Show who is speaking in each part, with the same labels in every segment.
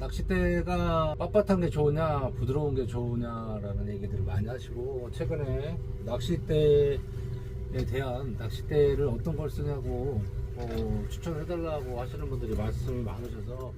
Speaker 1: 낚싯대가 빳빳한 게 좋으냐 부드러운 게 좋으냐라는 얘기들을 많이 하시고 최근에 낚싯대에 대한 낚싯대를 어떤 걸 쓰냐고 어, 추천해 달라고 하시는 분들이 말씀이 많으셔서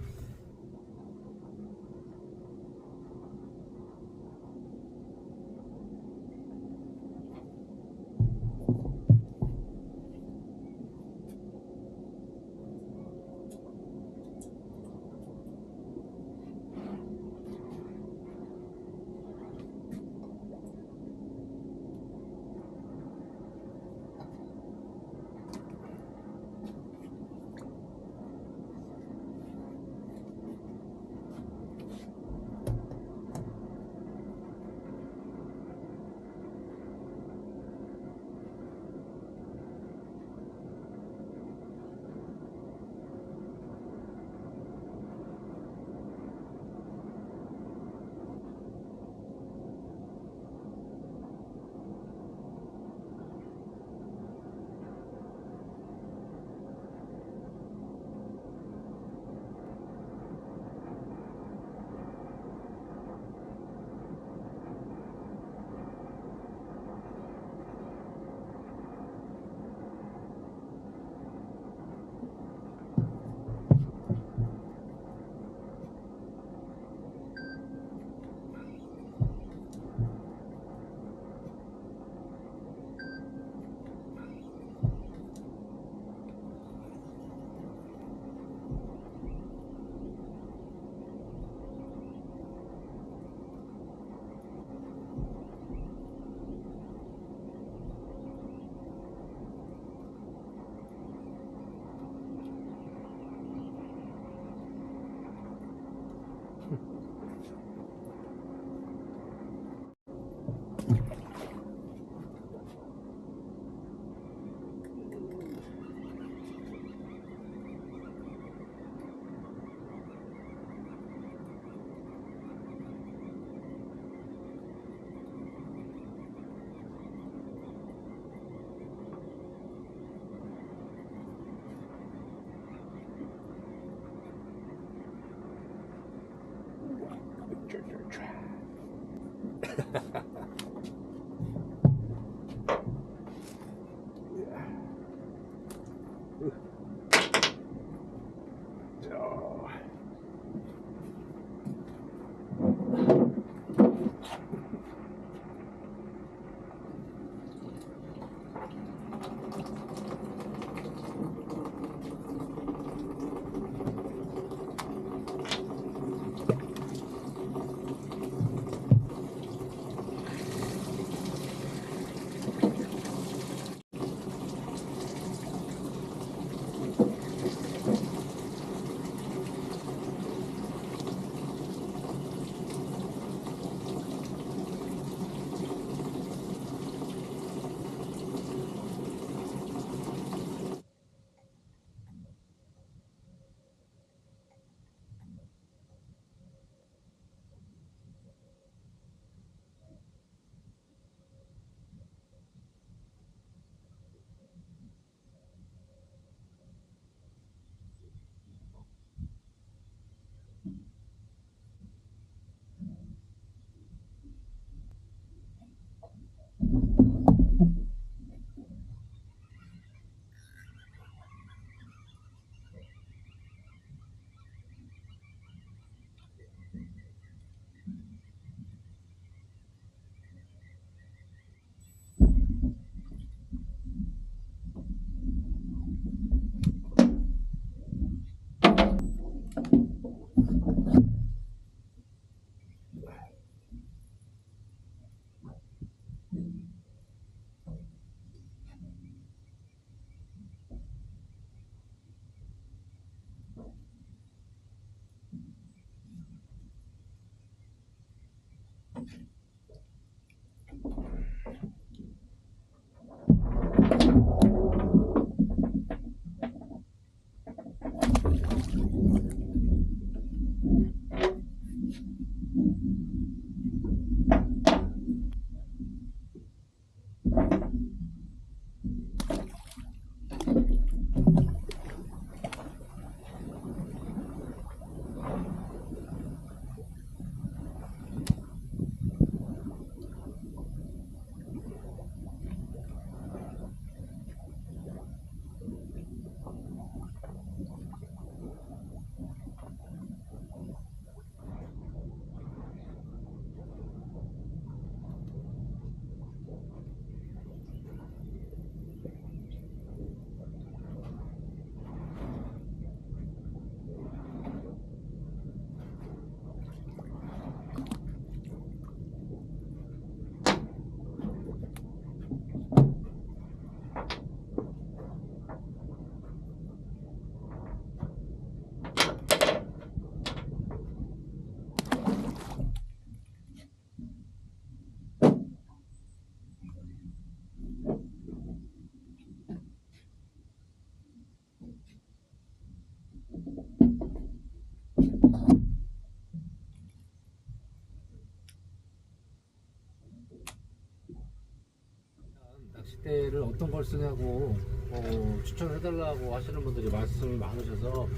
Speaker 1: 낚싯대를 어떤 걸 쓰냐고 어, 추천해달라고 하시는 분들이 말씀이 많으셔서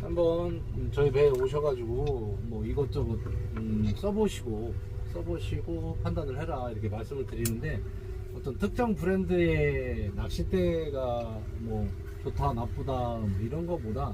Speaker 1: 한번 저희 배에 오셔가지고 뭐 이것저것 음, 써보시고 써보시고 판단을 해라 이렇게 말씀을 드리는데 어떤 특정 브랜드의 낚싯대가 뭐 좋다 나쁘다 뭐 이런 거보다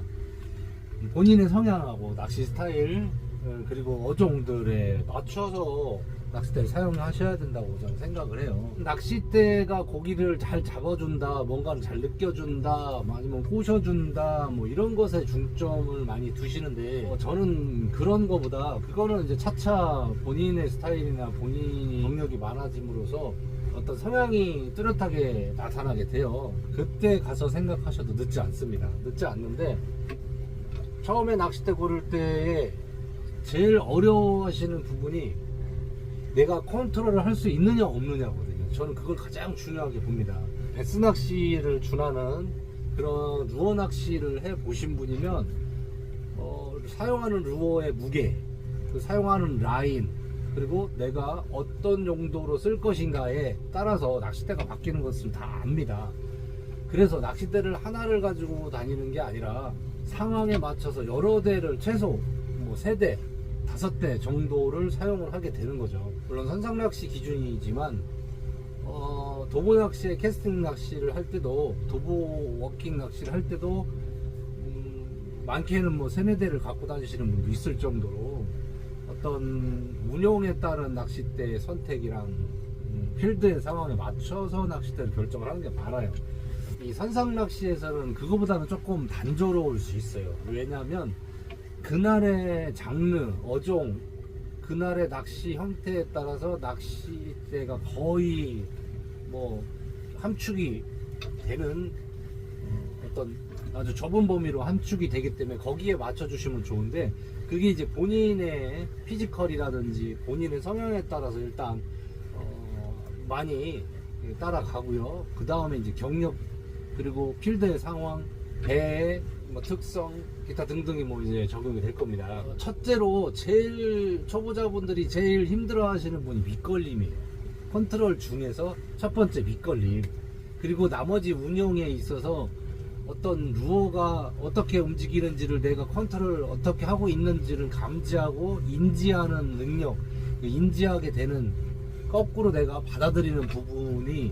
Speaker 1: 본인의 성향하고 낚시 스타일 어, 그리고 어종들에 맞춰서 낚싯대를 사용하셔야 된다고 저는 생각을 해요. 낚싯대가 고기를 잘 잡아준다, 뭔가를 잘 느껴준다, 뭐 아니면 꼬셔준다, 뭐 이런 것에 중점을 많이 두시는데 어, 저는 그런 거보다 그거는 이제 차차 본인의 스타일이나 본인이 경력이 많아짐으로써 어떤 성향이 뚜렷하게 나타나게 돼요. 그때 가서 생각하셔도 늦지 않습니다. 늦지 않는데 처음에 낚싯대 고를 때에 제일 어려워하시는 부분이 내가 컨트롤을 할 수 있느냐 없느냐거든요. 저는 그걸 가장 중요하게 봅니다. 베스 낚시를 준하는 그런 루어 낚시를 해 보신 분이면 어, 사용하는 루어의 무게, 그 사용하는 라인, 그리고 내가 어떤 용도로 쓸 것인가에 따라서 낚싯대가 바뀌는 것을 다 압니다. 그래서 낚싯대를 하나를 가지고 다니는 게 아니라 상황에 맞춰서 여러 대를 최소 뭐 세 대, 다섯 대 정도를 사용을 하게 되는 거죠. 물론 선상 낚시 기준이지만 어, 도보 낚시에 캐스팅 낚시를 할 때도 도보 워킹 낚시를 할 때도 음, 많게는 뭐 세네 대를 갖고 다니시는 분도 있을 정도로 어떤 운용에 따른 낚싯대 선택이랑 음, 필드의 상황에 맞춰서 낚싯대를 결정을 하는 게 많아요. 이 선상 낚시에서는 그거보다는 조금 단조로울 수 있어요. 왜냐하면 그날의 장르, 어종, 그날의 낚시 형태에 따라서 낚싯대가 거의 뭐 함축이 되는 어, 어떤 아주 좁은 범위로 함축이 되기 때문에 거기에 맞춰주시면 좋은데 그게 이제 본인의 피지컬이라든지 본인의 성향에 따라서 일단 어, 많이 따라가고요. 그 다음에 이제 경력 그리고 필드의 상황, 배의 뭐 특성, 기타 등등이 뭐 이제 적용이 될 겁니다. 첫째로 제일 초보자분들이 제일 힘들어하시는 분이 밑걸림이에요. 컨트롤 중에서 첫 번째 밑걸림. 그리고 나머지 운용에 있어서 어떤 루어가 어떻게 움직이는지를 내가 컨트롤 어떻게 하고 있는지를 감지하고 인지하는 능력, 그 인지하게 되는 거꾸로 내가 받아들이는 부분이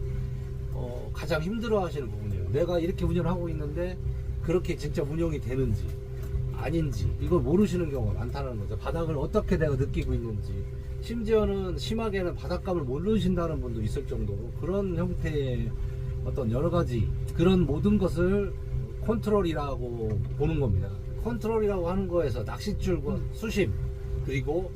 Speaker 1: 어, 가장 힘들어 하시는 부분이에요. 내가 이렇게 운영을 하고 있는데 그렇게 진짜 운영이 되는지 아닌지 이걸 모르시는 경우가 많다는 거죠. 바닥을 어떻게 내가 느끼고 있는지 심지어는 심하게는 바닥감을 모르신다는 분도 있을 정도로 그런 형태의 어떤 여러 가지 그런 모든 것을 컨트롤이라고 보는 겁니다. 컨트롤이라고 하는 거에서 낚싯줄과 수심 그리고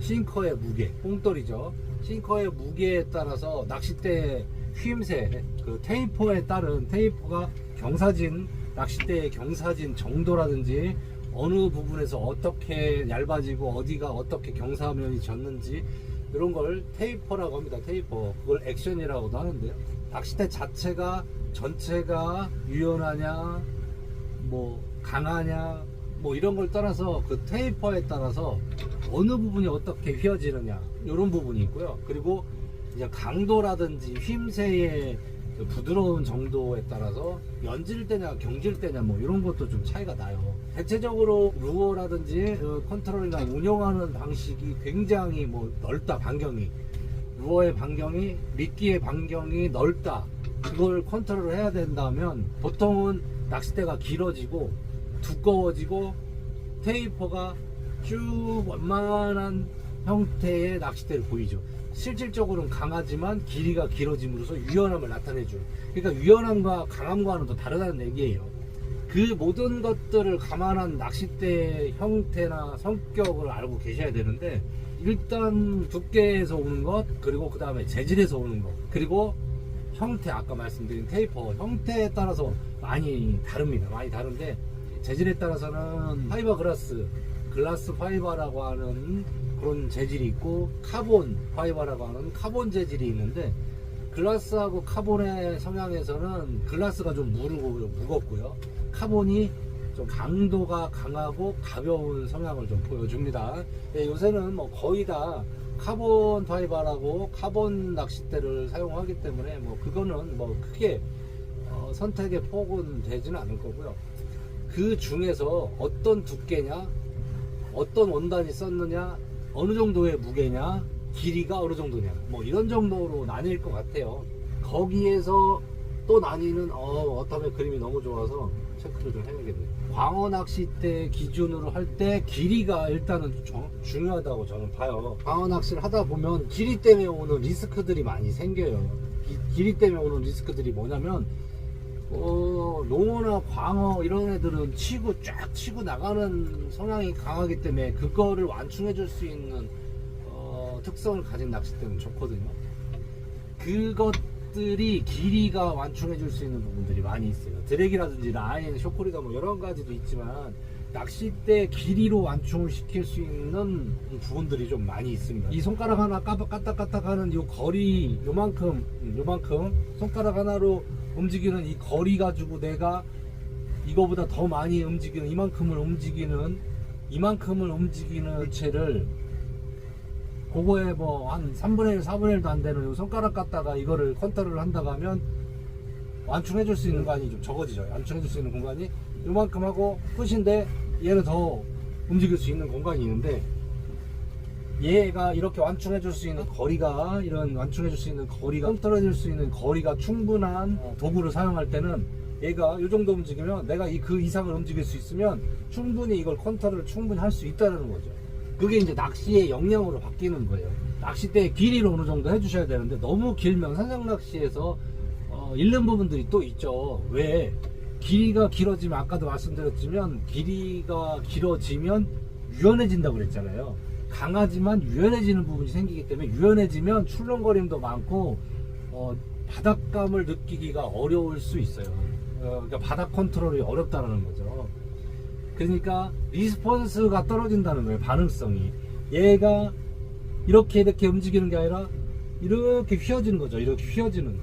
Speaker 1: 싱커의 무게, 뽕돌이죠. 싱커의 무게에 따라서 낚싯대 휘임새, 그 테이퍼에 따른 테이퍼가 경사진, 낚싯대의 경사진 정도라든지 어느 부분에서 어떻게 얇아지고 어디가 어떻게 경사면이 졌는지 이런 걸 테이퍼라고 합니다. 테이퍼. 그걸 액션이라고도 하는데요. 낚싯대 자체가 전체가 유연하냐, 뭐 강하냐, 뭐 이런 걸 따라서 그 테이퍼에 따라서 어느 부분이 어떻게 휘어지느냐 이런 부분이 있고요. 그리고 이제 강도라든지 휘임새의 그 부드러운 정도에 따라서 연질 때냐 경질 때냐 뭐 이런 것도 좀 차이가 나요. 대체적으로 루어라든지 그 컨트롤이나 운영하는 방식이 굉장히 뭐 넓다 반경이 루어의 반경이 미끼의 반경이 넓다. 그걸 컨트롤을 해야 된다면 보통은 낚싯대가 길어지고 두꺼워지고 테이퍼가 쭉 원만한 형태의 낚싯대를 보이죠. 실질적으로는 강하지만 길이가 길어짐으로써 유연함을 나타내죠. 그러니까 유연함과 강함과는 또 다르다는 얘기예요. 그 모든 것들을 감안한 낚싯대 형태나 성격을 알고 계셔야 되는데 일단 두께에서 오는 것 그리고 그 다음에 재질에서 오는 것 그리고 형태 아까 말씀드린 테이퍼 형태에 따라서 많이 다릅니다 많이 다른데 재질에 따라서는 파이버 글라스 글라스 파이버라고 하는 그런 재질이 있고 카본 파이버라고 하는 카본 재질이 있는데 글라스하고 카본의 성향에서는 글라스가 좀 무르고 좀 무겁고요 카본이 좀 강도가 강하고 가벼운 성향을 좀 보여줍니다. 예, 요새는 뭐 거의 다 카본 파이바라고 카본 낚싯대를 사용하기 때문에 뭐 그거는 뭐 크게 어, 선택의 폭은 되지는 않을 거고요. 그 중에서 어떤 두께냐, 어떤 원단이 썼느냐, 어느 정도의 무게냐, 길이가 어느 정도냐, 뭐 이런 정도로 나뉠 것 같아요. 거기에서 또 나뉘는 어, 어텀의 그림이 너무 좋아서 체크를 좀 해야겠네요. 광어 낚싯대 기준으로 할 때 길이가 일단은 정- 중요하다고 저는 봐요. 광어 낚시를 하다 보면 길이 때문에 오는 리스크들이 많이 생겨요. 기- 길이 때문에 오는 리스크들이 뭐냐면 어, 농어나 광어 이런 애들은 치고 쫙 치고 나가는 성향이 강하기 때문에 그거를 완충해 줄 수 있는 어, 특성을 가진 낚싯대는 좋거든요. 그것들이 길이가 완충해 줄 수 있는 부분들이 많이 있어요. 드랙이라든지 라인, 쇼코리가 뭐 여러 가지도 있지만 낚싯대 길이로 완충을 시킬 수 있는 부분들이 좀 많이 있습니다. 이 손가락 하나 까딱까딱 하는 이 거리 요만큼 음, 요만큼 손가락 하나로 움직이는 이 거리 가지고 내가 이거보다 더 많이 움직이는 이만큼을 움직이는 이만큼을 움직이는 물체를 그거에 뭐 한 3분의 1, 4분의 1도 안 되는 요 손가락 갖다가 이거를 컨트롤을 한다고 하면 완충해 줄 수 있는 공간이 좀 적어지죠. 완충해 줄 수 있는 공간이 요만큼 하고 끝인데 얘는 더 움직일 수 있는 공간이 있는데 얘가 이렇게 완충해 줄 수 있는 거리가 이런 완충해 줄 수 있는 거리가 컨트롤 해줄 수 있는 거리가 충분한 어, 도구를 사용할 때는 얘가 이 정도 움직이면 내가 이 그 이상을 움직일 수 있으면 충분히 이걸 컨트롤을 충분히 할 수 있다는 거죠. 그게 이제 낚시의 역량으로 바뀌는 거예요. 낚싯대 길이를 어느 정도 해주셔야 되는데 너무 길면 산장 낚시에서 어, 잃는 부분들이 또 있죠. 왜? 길이가 길어지면 아까도 말씀드렸지만 길이가 길어지면 유연해진다고 그랬잖아요. 강하지만 유연해지는 부분이 생기기 때문에 유연해지면 출렁거림도 많고 어, 바닥감을 느끼기가 어려울 수 있어요. 어, 그러니까 바닥 컨트롤이 어렵다는 거죠. 그러니까 리스폰스가 떨어진다는 거예요. 반응성이. 얘가 이렇게 이렇게 움직이는 게 아니라 이렇게 휘어지는 거죠. 이렇게 휘어지는.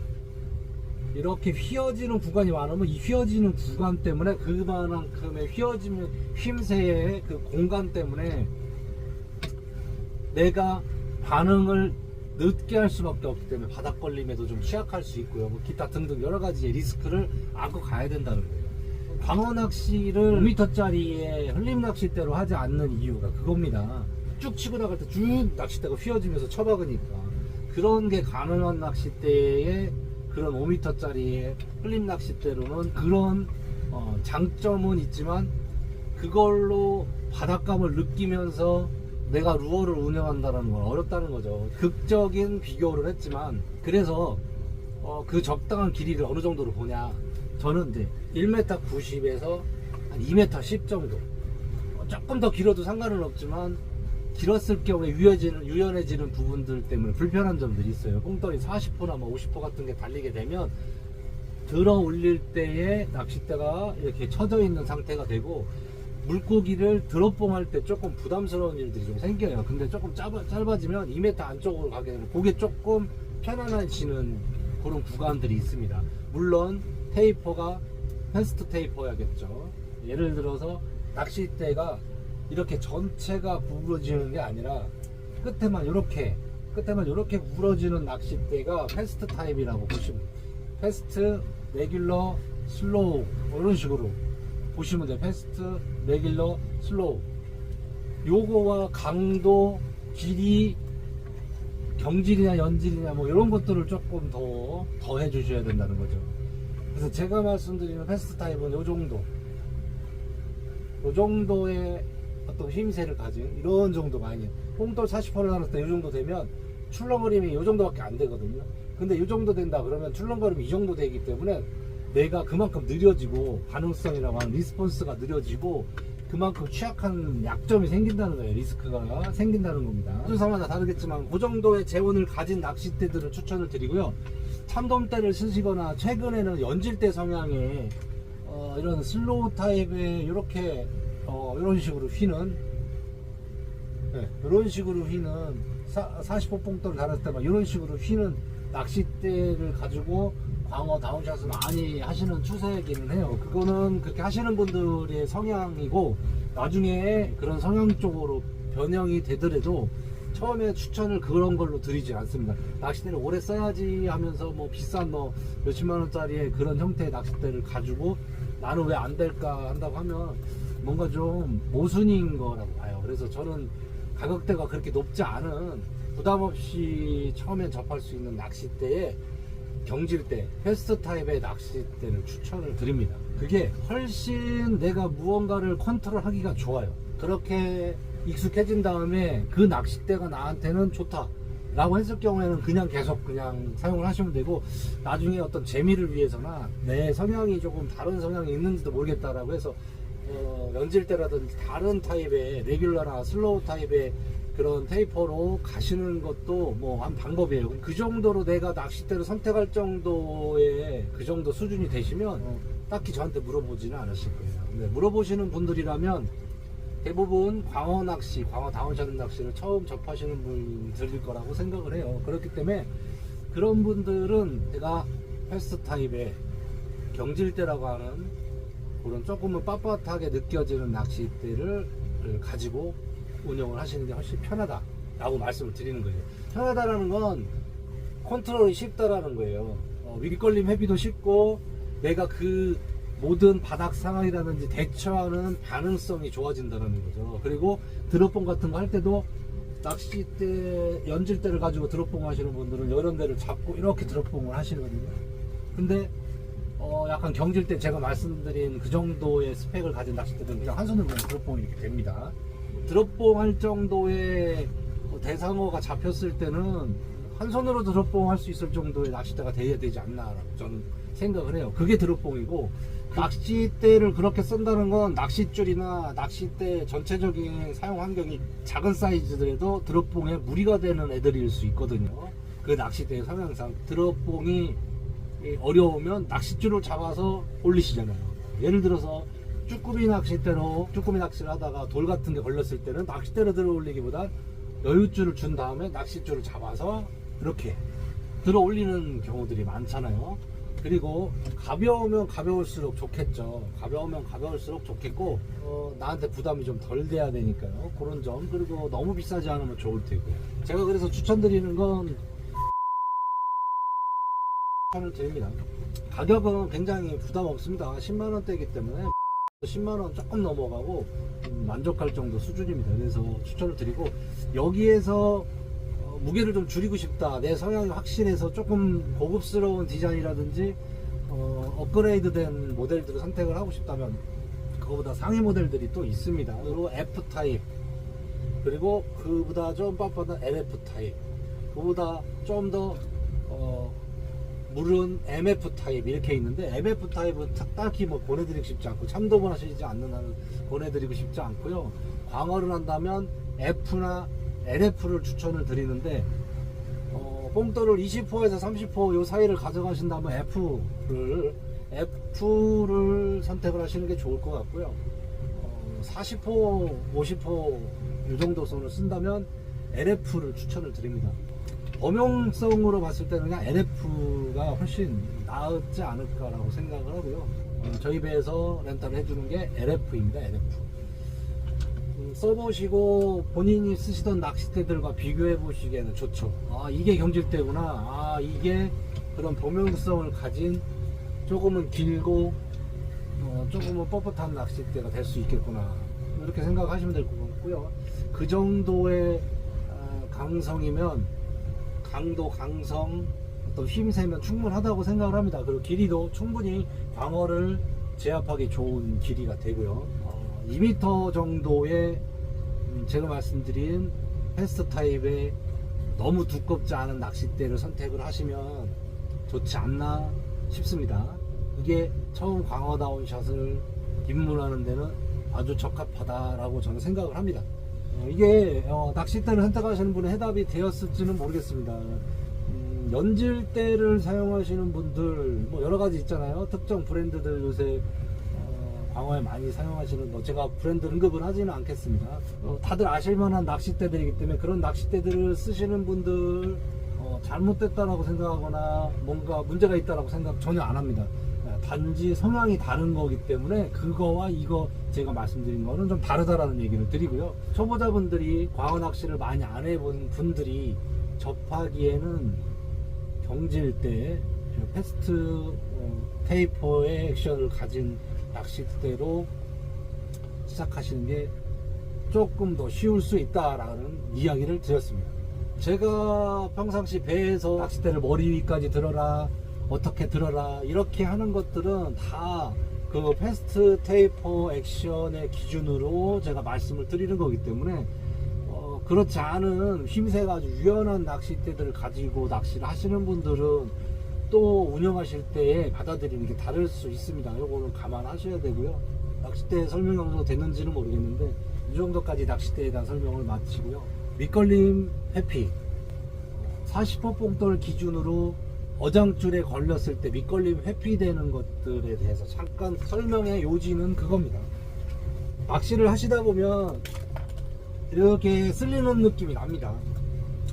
Speaker 1: 이렇게 휘어지는 구간이 많으면 이 휘어지는 구간 때문에 그만큼의 휘어지면 휘임새의 그 공간 때문에 내가 반응을 늦게 할 수밖에 없기 때문에 바닥 걸림에도 좀 취약할 수 있고요. 뭐 기타 등등 여러 가지의 리스크를 안고 가야 된다는 거예요. 광어 낚시를 5m짜리의 흘림 낚싯대로 하지 않는 이유가 그겁니다. 쭉 치고 나갈 때 쭉 낚싯대가 휘어지면서 쳐박으니까 그런 게 가능한 낚싯대에 그런 5m짜리의 흘림 낚싯대로는 그런 어, 장점은 있지만 그걸로 바닥감을 느끼면서 내가 루어를 운영한다는 건 어렵다는 거죠. 극적인 비교를 했지만 그래서 어, 그 적당한 길이를 어느 정도로 보냐. 저는 이제 1m 90에서 한 2m 10 정도. 어, 조금 더 길어도 상관은 없지만 길었을 경우에 유연해지는, 유연해지는 부분들 때문에 불편한 점들이 있어요. 꽁돌이 40호나 뭐 50호 같은 게 달리게 되면 들어 올릴 때에 낚싯대가 이렇게 쳐져 있는 상태가 되고 물고기를 드롭봉할 때 조금 부담스러운 일들이 좀 생겨요. 근데 조금 짧아, 짧아지면 2m 안쪽으로 가게 되면 그게 조금 편안해지는 그런 구간들이 있습니다. 물론 테이퍼가 패스트 테이퍼야겠죠. 예를 들어서 낚싯대가 이렇게 전체가 구부러지는 게 아니라 끝에만 이렇게 끝에만 이렇게 구부러지는 낚싯대가 패스트 타입이라고 보시면. 패스트, 레귤러, 슬로우 뭐 이런 식으로 보시면 돼요. 패스트, 레귤러, 슬로우 요거와 강도, 길이, 경질이냐 연질이냐 뭐 이런 것들을 조금 더 더 해주셔야 된다는 거죠. 그래서 제가 말씀드리는 패스트 타입은 요 정도, 요 정도의 어떤 힘세를 가진 이런 정도 많이 뽕돌 40%를 나눴을 때이 정도 되면 출렁거림이 이 정도밖에 안 되거든요. 근데 이 정도 된다 그러면 출렁거림이 이 정도 되기 때문에 내가 그만큼 느려지고 반응성이라고 하는 리스폰스가 느려지고 그만큼 취약한 약점이 생긴다는 거예요. 리스크가 생긴다는 겁니다. 수사마다 다르겠지만 그 정도의 재원을 가진 낚싯대들을 추천을 드리고요. 참돔대를 쓰시거나 최근에는 연질대 성향의 어, 이런 슬로우 타입의 이렇게 어, 이런 식으로 휘는 네, 이런 식으로 휘는 45 뽕돌을 달았을 때 막 이런 식으로 휘는 낚싯대를 가지고 광어 다운샷을 많이 하시는 추세이기는 해요. 그거는 그렇게 하시는 분들의 성향이고 나중에 그런 성향 쪽으로 변형이 되더라도 처음에 추천을 그런 걸로 드리지 않습니다. 낚싯대를 오래 써야지 하면서 뭐 비싼 뭐 몇십만 원짜리의 그런 형태의 낚싯대를 가지고 나는 왜 안 될까 한다고 하면 뭔가 좀 모순인 거라고 봐요. 그래서 저는 가격대가 그렇게 높지 않은 부담 없이 처음엔 접할 수 있는 낚싯대에 경질대, 패스트 타입의 낚싯대를 추천을 드립니다. 그게 훨씬 내가 무언가를 컨트롤하기가 좋아요. 그렇게 익숙해진 다음에 그 낚싯대가 나한테는 좋다. 라고 했을 경우에는 그냥 계속 그냥 사용을 하시면 되고 나중에 어떤 재미를 위해서나 내 성향이 조금 다른 성향이 있는지도 모르겠다라고 해서 어, 연질대라든지 다른 타입의 레귤러나 슬로우 타입의 그런 테이퍼로 가시는 것도 뭐 한 방법이에요. 그 정도로 내가 낚싯대를 선택할 정도의 그 정도 수준이 되시면 딱히 저한테 물어보지는 않으실 거예요. 근데 물어보시는 분들이라면 대부분 광어 낚시, 광어 다운샷 낚시를 처음 접하시는 분들일 거라고 생각을 해요. 그렇기 때문에 그런 분들은 제가 패스트 타입의 경질대라고 하는 그런 조금은 빳빳하게 느껴지는 낚싯대를 가지고 운영을 하시는 게 훨씬 편하다라고 말씀을 드리는 거예요. 편하다라는 건 컨트롤이 쉽다라는 거예요. 어, 윗걸림 회비도 쉽고 내가 그 모든 바닥 상황이라든지 대처하는 반응성이 좋아진다는 거죠. 그리고 드롭봉 같은 거 할 때도 낚싯대 연질대를 가지고 드롭봉 하시는 분들은 여러 대를 잡고 이렇게 드롭봉을 하시거든요. 근데 어, 약간 경질대 제가 말씀드린 그 정도의 스펙을 가진 낚싯대들은 그냥 한 손으로 드롭봉이 이렇게 됩니다. 드롭봉 할 정도의 뭐 대상어가 잡혔을 때는 한 손으로 드롭봉 할 수 있을 정도의 낚싯대가 돼야 되지 않나라고 저는 생각을 해요. 그게 드롭봉이고 낚싯대를 그렇게 쓴다는 건 낚싯줄이나 낚싯대 전체적인 사용 환경이 작은 사이즈들에도 드롭봉에 무리가 되는 애들일 수 있거든요. 그 낚싯대의 성향상 드롭봉이 어려우면 낚싯줄을 잡아서 올리시잖아요. 예를 들어서 쭈꾸미 낚싯대로 쭈꾸미 낚시를 하다가 돌 같은 게 걸렸을 때는 낚싯대로 들어 올리기보단 여유줄을 준 다음에 낚싯줄을 잡아서 이렇게 들어 올리는 경우들이 많잖아요. 그리고 가벼우면 가벼울수록 좋겠죠. 가벼우면 가벼울수록 좋겠고 어, 나한테 부담이 좀 덜 돼야 되니까요. 그런 점 그리고 너무 비싸지 않으면 좋을 테고 제가 그래서 추천드리는 건 추천을 드립니다. 가격은 굉장히 부담 없습니다. 10만 원대이기 때문에 10만 원 조금 넘어가고 음, 만족할 정도 수준입니다. 그래서 추천을 드리고 여기에서 어, 무게를 좀 줄이고 싶다. 내 성향이 확실해서 조금 고급스러운 디자인이라든지 어, 업그레이드된 모델들을 선택을 하고 싶다면 그거보다 상위 모델들이 또 있습니다. 그리고 F 타입 그리고 그보다 좀 빳빳한 LF 타입 그보다 좀더 어, 물은 MF 타입 이렇게 있는데 MF 타입은 딱- 딱히 뭐 보내드리고 싶지 않고 참돔을 하시지 않는 한은 보내드리고 싶지 않고요. 광어를 한다면 F나 LF를 추천을 드리는데 어, 뽕돌을 20호에서 30호 요 사이를 가져가신다면 F를 F를 선택을 하시는 게 좋을 것 같고요. 어, 40호, 50호 이 정도 선을 쓴다면 LF를 추천을 드립니다. 범용성으로 봤을 때는 그냥 LF가 훨씬 낫지 않을까라고 생각을 하고요. 어, 저희 배에서 렌탈을 해주는 게 LF입니다. LF. 음, 써보시고 본인이 쓰시던 낚싯대들과 비교해 보시기에는 좋죠. 아 이게 경질대구나. 아 이게 그런 범용성을 가진 조금은 길고 어, 조금은 뻣뻣한 낚싯대가 될 수 있겠구나. 이렇게 생각하시면 될 것 같고요. 그 정도의 아, 강성이면 강도, 강성, 어떤 힘세면 충분하다고 생각을 합니다. 그리고 길이도 충분히 광어를 제압하기 좋은 길이가 되고요. 어, 2m 정도의 음, 제가 말씀드린 패스트 타입의 너무 두껍지 않은 낚싯대를 선택을 하시면 좋지 않나 싶습니다. 이게 처음 광어다운 샷을 입문하는 데는 아주 적합하다라고 저는 생각을 합니다. 어, 이게 어, 낚싯대를 선택하시는 분의 해답이 되었을지는 모르겠습니다. 음, 연질대를 사용하시는 분들 뭐 여러 가지 있잖아요. 특정 브랜드들 요새 어, 광어에 많이 사용하시는 뭐 제가 브랜드 언급은 하지는 않겠습니다. 어, 다들 아실만한 낚싯대들이기 때문에 그런 낚싯대들을 쓰시는 분들 어, 잘못됐다라고 생각하거나 뭔가 문제가 있다라고 생각 전혀 안 합니다. 아, 단지 성향이 다른 거기 때문에 그거와 이거 제가 말씀드린 거는 좀 다르다라는 얘기를 드리고요. 초보자분들이 광어 낚시를 많이 안 해본 분들이 접하기에는 경질 때 패스트 어, 테이퍼의 액션을 가진 낚싯대로 시작하시는 게 조금 더 쉬울 수 있다라는 이야기를 드렸습니다. 제가 평상시 배에서 낚싯대를 머리 위까지 들어라 어떻게 들어라 이렇게 하는 것들은 다 그 패스트 테이퍼 액션의 기준으로 제가 말씀을 드리는 거기 때문에 어, 그렇지 않은 힘새가 아주 유연한 낚싯대들을 가지고 낚시를 하시는 분들은 또 운영하실 때에 받아들이는 게 다를 수 있습니다. 요거는 감안하셔야 되고요. 낚싯대 설명 정도 됐는지는 모르겠는데 이 정도까지 낚싯대에 대한 설명을 마치고요. 밑걸림 회피 40호 뽕돌 기준으로 어장줄에 걸렸을 때 밑걸림 회피되는 것들에 대해서 잠깐 설명의 요지는 그겁니다. 낚시를 하시다 보면 이렇게 쓸리는 느낌이 납니다.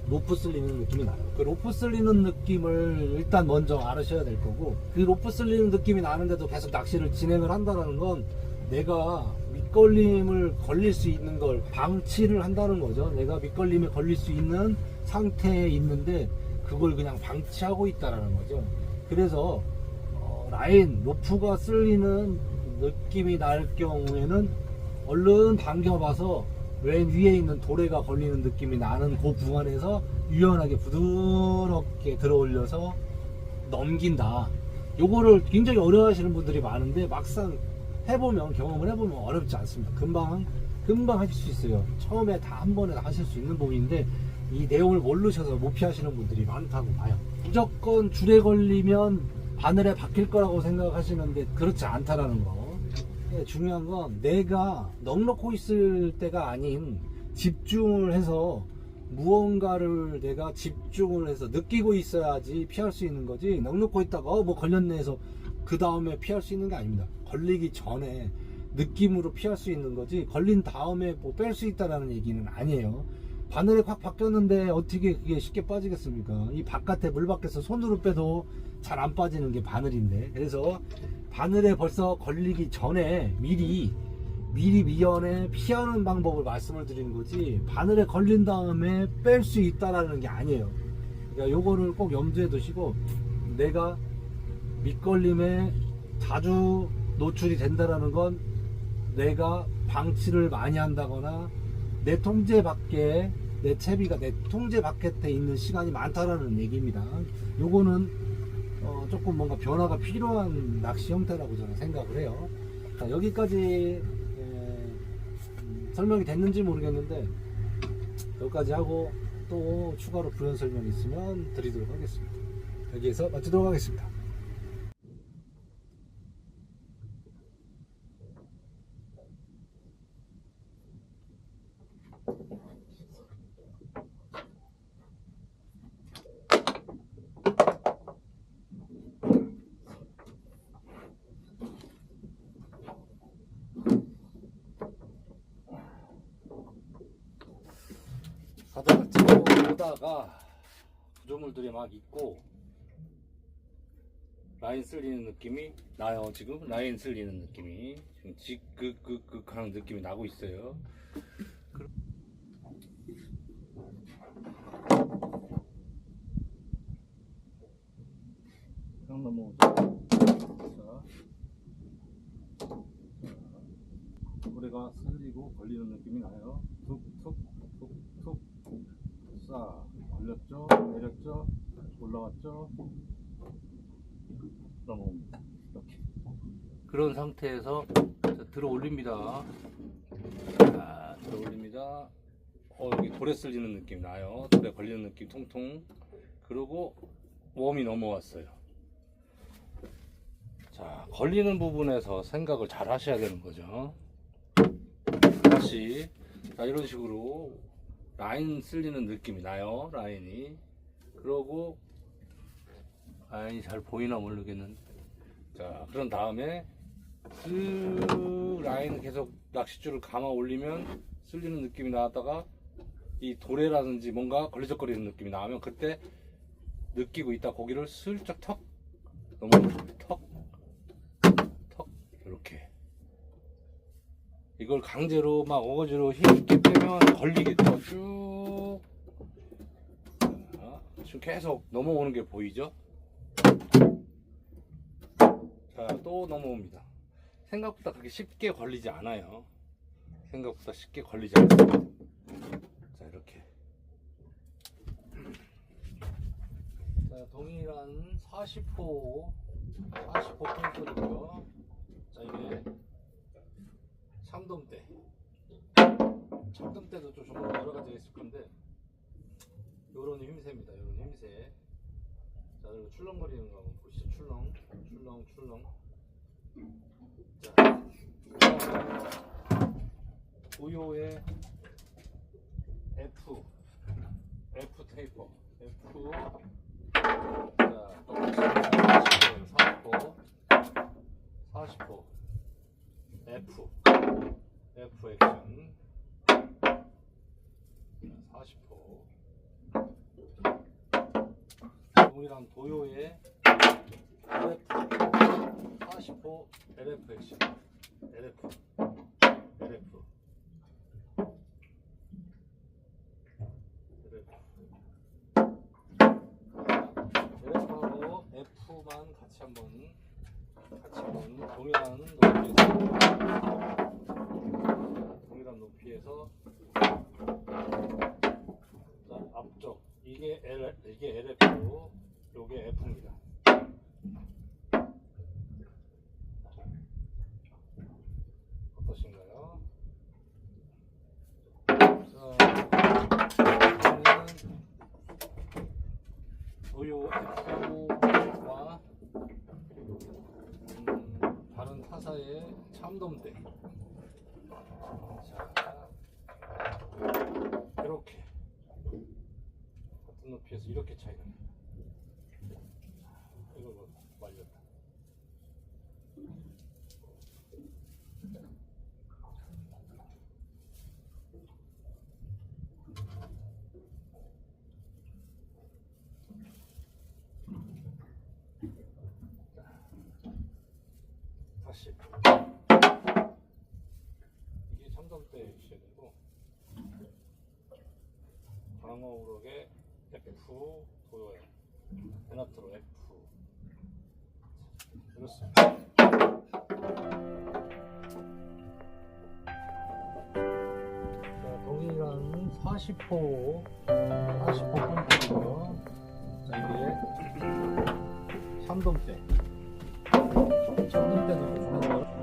Speaker 1: 로프 쓸리는 느낌이 나요. 그 로프 쓸리는 느낌을 일단 먼저 알으셔야 될 거고 그 로프 쓸리는 느낌이 나는데도 계속 낚시를 진행을 한다는 건 내가 밑걸림을 걸릴 수 있는 걸 방치를 한다는 거죠. 내가 밑걸림에 걸릴 수 있는 상태에 있는데 그걸 그냥 방치하고 있다라는 거죠. 그래서 어, 라인 로프가 쓸리는 느낌이 날 경우에는 얼른 당겨봐서 왼 위에 있는 도래가 걸리는 느낌이 나는 그 구간에서 유연하게 부드럽게 들어 올려서 넘긴다. 요거를 굉장히 어려워하시는 분들이 많은데 막상 해보면 경험을 해보면 어렵지 않습니다. 금방 금방 하실 수 있어요. 처음에 다 한 번에 다 하실 수 있는 부분인데 이 내용을 모르셔서 못 피하시는 분들이 많다고 봐요. 무조건 줄에 걸리면 바늘에 박힐 거라고 생각하시는데 그렇지 않다라는 거. 예, 중요한 건 내가 넉넉고 있을 때가 아닌 집중을 해서 무언가를 내가 집중을 해서 느끼고 있어야지 피할 수 있는 거지 넉넉고 있다가 어 뭐 걸렸네 해서 그 다음에 피할 수 있는 게 아닙니다 걸리기 전에 느낌으로 피할 수 있는 거지 걸린 다음에 뭐 뺄 수 있다라는 얘기는 아니에요 바늘이 확 바뀌었는데 어떻게 그게 쉽게 빠지겠습니까 이 바깥에 물 밖에서 손으로 빼도 잘 안 빠지는 게 바늘인데 그래서 바늘에 벌써 걸리기 전에 미리 미리 미연에 피하는 방법을 말씀을 드리는 거지 바늘에 걸린 다음에 뺄 수 있다라는 게 아니에요. 그러니까 요거를 꼭 염두에 두시고 내가 밑걸림에 자주 노출이 된다라는 건 내가 방치를 많이 한다거나 내 통제 밖에 내 채비가 내 통제 밖에 있는 시간이 많다라는 얘기입니다. 요거는 어, 조금 뭔가 변화가 필요한 낚시 형태라고 저는 생각을 해요. 자, 여기까지 에, 음, 설명이 됐는지 모르겠는데 여기까지 하고 또 추가로 부연 설명 있으면 드리도록 하겠습니다. 여기에서 마치도록 하겠습니다. 바닥을 찍고 오다가 구조물들이 막 있고 라인 쓸리는 느낌이 나요 지금? 라인 쓸리는 느낌이. 지금 지극극극 하는 느낌이 나고 있어요. 그냥 넘어오죠. 자, 자, 고래가 쓸리고 걸리는 느낌이 나요. 툭툭 툭툭 싸 걸렸죠? 내렸죠? 올라왔죠? 넘어옵니다. 이렇게. 그런 상태에서 자, 들어 올립니다. 자, 들어 올립니다. 어 여기 돌에 쓸리는 느낌 나요. 돌에 걸리는 느낌 통통. 그리고 웜이 넘어왔어요. 자 걸리는 부분에서 생각을 잘 하셔야 되는 거죠. 다시. 자 이런 식으로 라인 쓸리는 느낌이 나요 라인이. 그러고 라인이 잘 보이나 모르겠는데 자 그런 다음에 쓱 라인 계속 낚싯줄을 감아 올리면 쓸리는 느낌이 나왔다가 이 도래라든지 뭔가 걸리적거리는 느낌이 나오면 그때 느끼고 있다 고기를 슬쩍 턱 넘어가면 턱턱 이렇게 이걸 강제로 막 어거지로 힘있게 빼면 걸리겠죠. 쭉. 자, 지금 계속 넘어오는 게 보이죠? 자 또 넘어옵니다. 생각보다 그렇게 쉽게 걸리지 않아요. 생각보다 쉽게 걸리지 않습니다. 자 이렇게. 자 동일한 40호 40호 펜솔이고요. 자 이게 참돔대 참돔대도 좀 여러 가지가 있을 건데 요런 힘새입니다. 요런 힘새. 자 그리고 출렁거리는 거 한번 보시죠. 출렁 출렁 출렁. 자 우요의 F F 테이퍼. F 자 똑같이 40호 40호 F F 액션. 40호. 동일한 도요의 LF 40호 LF 액션. LF LF LF하고 F만 같이 한번 같이 한번 동일한 높이에서 동일한 높이에서 자, 앞쪽 이게 L 이게 LF고 요게 F입니다. 어떠신가요? 자, 도요 F와 음, 다른 타사의 참돔대 자 이렇게. 같은 높이에서 이렇게 차이가 나요 자, 이거 뭐 말렸다 다시 이게 참돔대 쉐이고 방어 우럭의 F 도요에 베나트로 F 이렇습니다. 자, 동일한 40호 40호 펌프고요. 자 이게 참돔대 참돔대도 좋아요.